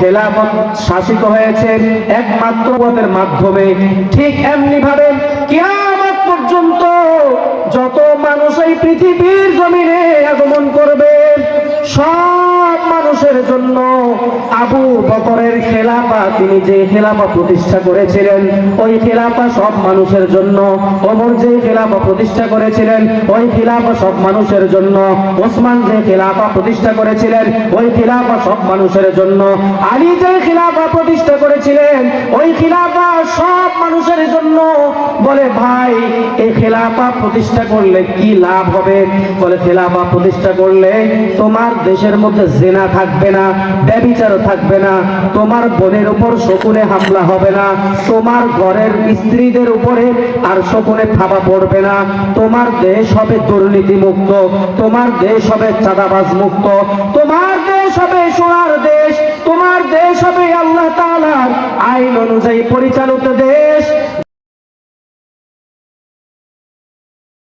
খেলাফত শাসিত হয়েছে একমাত্র পদের মাধ্যমে। ঠিক এমনি ভাবে কিয়ামত পর্যন্ত যত মানুষ এই পৃথিবীর জমিনে আগমন করবে, সব মানুষের জন্য আবু বকরের খেলাফা, তিনি যে খেলাফা প্রতিষ্ঠা করেছিলেন, ওই খেলাফা সব মানুষের জন্য, ওমর যে খেলাফা প্রতিষ্ঠা করেছিলেন, ওই খেলাফা সব মানুষের জন্য, ওসমান যে খেলাফা প্রতিষ্ঠা করেছিলেন, ওই খেলাফা সব মানুষের জন্য, আলী যে খেলাফা প্রতিষ্ঠা করেছিলেন, ওই খেলাফা সব মানুষের জন্য বলে, ভাই এই খেলাফা প্রতিষ্ঠা করলে কি লাভ হবে? বলে, খেলাফা প্রতিষ্ঠা করলে তোমার দেশের মধ্যে জেনা থাকবে না ব্যবিচার থাকবে না, তোমার বোনের উপর শকুনে হামলা হবে না, তোমার ঘরের স্ত্রীদের উপরে আর শকুনে থাবা পড়বে না, তোমার দেশ হবে দুর্নীতি মুক্ত তোমার দেশ হবে চাঁদাবাজ মুক্ত তোমার দেশ হবে সোনার দেশ, তোমার দেশ হবে আল্লাহ তাআলার আইন অনুযায়ী পরিচালিত দেশ।